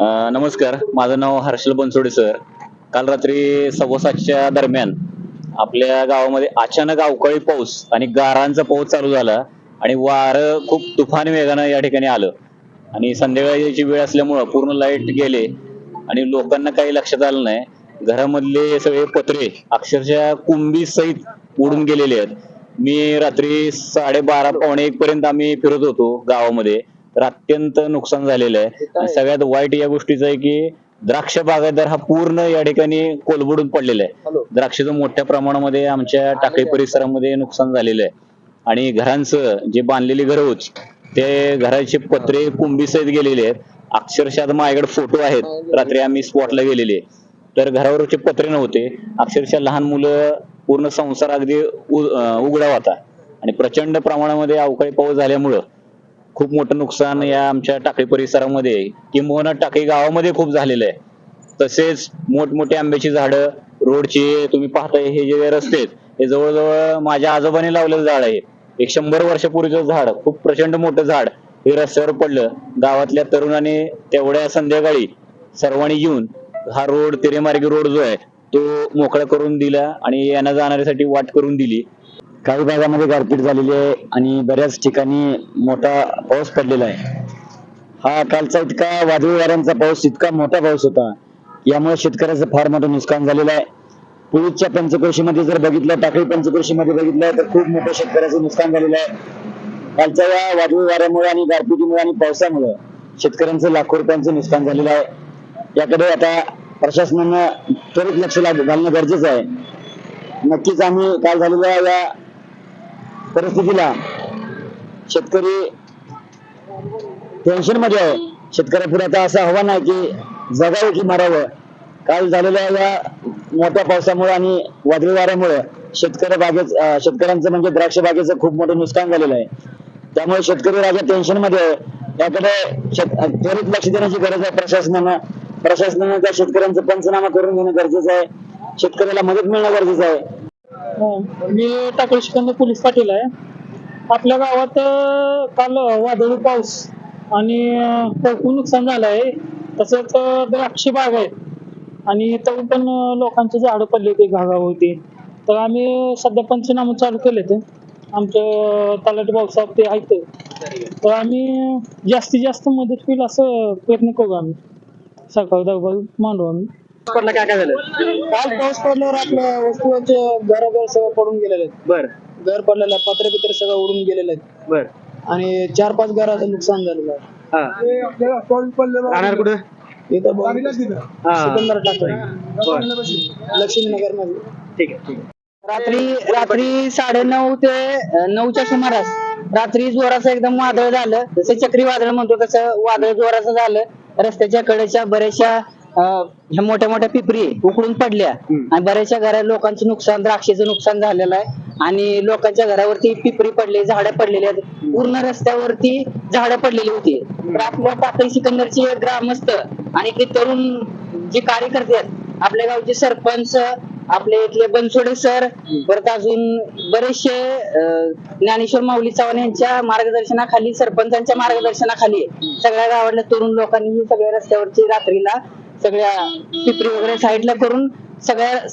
नमस्कार. माझं नाव हर्षल बनसोडे सर. काल रात्री सव्वा सातच्या दरम्यान आपल्या गावामध्ये अचानक अवकाळी पाऊस आणि गारांचा पाऊस चालू झाला आणि वारं खूप तुफान वेगानं या ठिकाणी आलं. आणि संध्याकाळची वेळ असल्यामुळं पूर्ण लाइट गेले आणि लोकांना काही लक्षात आलं नाही. घरामधले सगळे पत्रे अक्षरशः कुंभी सहित उडून गेलेले आहेत. मी रात्री साडेबारा पावणे एक पर्यंत आम्ही फिरत होतो गावामध्ये. तर अत्यंत नुकसान झालेलं आहे. आणि सगळ्यात वाईट या गोष्टीचं आहे की द्राक्ष बागायतदार हा पूर्ण या ठिकाणी कोलबडून पडलेला आहे. द्राक्षाचं मोठ्या प्रमाणामध्ये आमच्या टाकळी परिसरामध्ये नुकसान झालेलं आहे. आणि घरांचं जे बांधलेली घरं होती ते घराचे पत्रे कुंभी सहित गेलेले आहेत. अक्षरशः माझ्याकडे फोटो आहेत. रात्री आम्ही स्पॉटला गेलेले तर घरावरचे पत्रे नव्हते. अक्षरशः लहान मुलं पूर्ण संसार अगदी उघडा होता. आणि प्रचंड प्रमाणामध्ये अवकाळी पाऊस झाल्यामुळं खूप मोठं नुकसान या आमच्या टाकळी परिसरामध्ये किंबहुना टाकळी गावामध्ये खूप झालेलं आहे. तसेच मोठमोठे आंब्याची झाडं रोडचे तुम्ही पाहताय हे जे रस्ते आहेत हे जवळजवळ माझ्या आजोबाने लावलेलं झाड आहे. एक शंभर वर्षापूर्वीचं झाड खूप प्रचंड मोठं झाड हे रस्त्यावर पडलं. गावातल्या तरुणाने तेवढ्या संध्याकाळी सर्वांनी येऊन हा रोड तेरेमार्गी रोड जो आहे तो मोकळा करून दिला आणि येण्या जाणाऱ्यासाठी वाट करून दिली. काही भागामध्ये गारपीट झालेली आहे आणि बऱ्याच ठिकाणी मोठा पाऊस पडलेला आहे. हा कालचा इतका वादळी वाऱ्यांचा पाऊस इतका मोठा पाऊस होता यामुळे शेतकऱ्याचं फार मोठं नुकसान झालेलं आहे. पुळीच्या पंचक्रोशीमध्ये जर बघितलं टाकळी पंचक्रोशीमध्ये बघितलं तर खूप मोठं शेतकऱ्याचं नुकसान झालेलं आहे. कालच्या या वादळी वाऱ्यामुळे आणि गारपिटीमुळे आणि पावसामुळे शेतकऱ्यांचं लाखो रुपयांचं नुकसान झालेलं आहे. याकडे आता प्रशासनानं त्वरित लक्ष घालणं गरजेचं आहे. नक्कीच आम्ही काल झालेल्या या परिस्थितीला शेतकरी टेन्शनमध्ये आहे. शेतकऱ्यापुढे आता असं आव्हान आहे की जगावं की मारावं. काल झालेल्या या मोठ्या पावसामुळे आणि वादळी वाऱ्यामुळे शेतकरी बागेच शेतकऱ्यांचं म्हणजे द्राक्ष बागेचं खूप मोठं नुकसान झालेलं आहे. त्यामुळे शेतकरी राजा टेन्शनमध्ये आहे. याकडे शेत- त्वरित लक्ष देण्याची गरज आहे प्रशासनानं. प्रशासनानं त्या शेतकऱ्यांचं पंचनामा करून घेणं गरजेचं आहे. शेतकऱ्याला मदत मिळणं गरजेचं आहे. मी टाकळी शिकंद पोलीस पाटील आहे. आपल्या गावात काल वादळी पाऊस आणि खूप भरपूर नुकसान झालं आहे तसंच द्राक्षी बाग आहे आणि तरी पण लोकांचे झाडं पडले होते घागावरती तर आम्ही सध्या पंचनामे चालू केले ते आमचे तलाठी भाऊसाहेब ते आहेत तर आम्ही जास्तीत जास्त मदत होईल असं प्रयत्न करू आम्ही. सरकार दरबार मांडू आम्ही. काय काय झालं? काल पाऊस पडल्यावर आपल्या वस्तूंचे घराघर सगळं पडून गेलेले आहेत. बर. घर पडलेलं आहे पत्रे बित्रे सगळं उडून गेलेले आहेत. बर. आणि चार पाच घराचं नुकसान झालेलं आहे. हा. राहणार कुठं? इथं बघ, हा. सिकंदर टाकळी. बर. लक्ष्मीनगरमध्ये ठीक आहे ठीक आहे. रात्री रात्री साडेनऊ ते अं, नऊच्या सुमारास रात्री जोराचं एकदम वादळ झालं. जसं चक्रीवादळ म्हणतो तसं वादळ जोराचं झालं. रस्त्याच्या कडेच्या बऱ्याचशा ह्या मोठ्या मोठ्या पिपरी उकडून पडल्या. आणि बऱ्याचशा घरा लोकांचं नुकसान द्राक्षेचं नुकसान झालेलं आहे. आणि लोकांच्या घरावरती पिपरी पडले झाडं पडलेली आहेत. पूर्ण रस्त्यावरती झाडं पडलेली होती. तर आपल्या टाकळी सिकंदरचे ग्रामस्थ आणि ते तरुण जे कार्यकर्ते आहेत आपल्या गावचे सरपंच आपले इथले बनसोडे सर परत अजून बरेचसे ज्ञानेश्वर माऊली चव्हाण यांच्या मार्गदर्शनाखाली सरपंचांच्या मार्गदर्शनाखाली सगळ्या गावातल्या तरुण लोकांनी ही सगळ्या रस्त्यावरची रात्रीला सगळ्या पिपरी वगैरे साईडला करून सगळ्या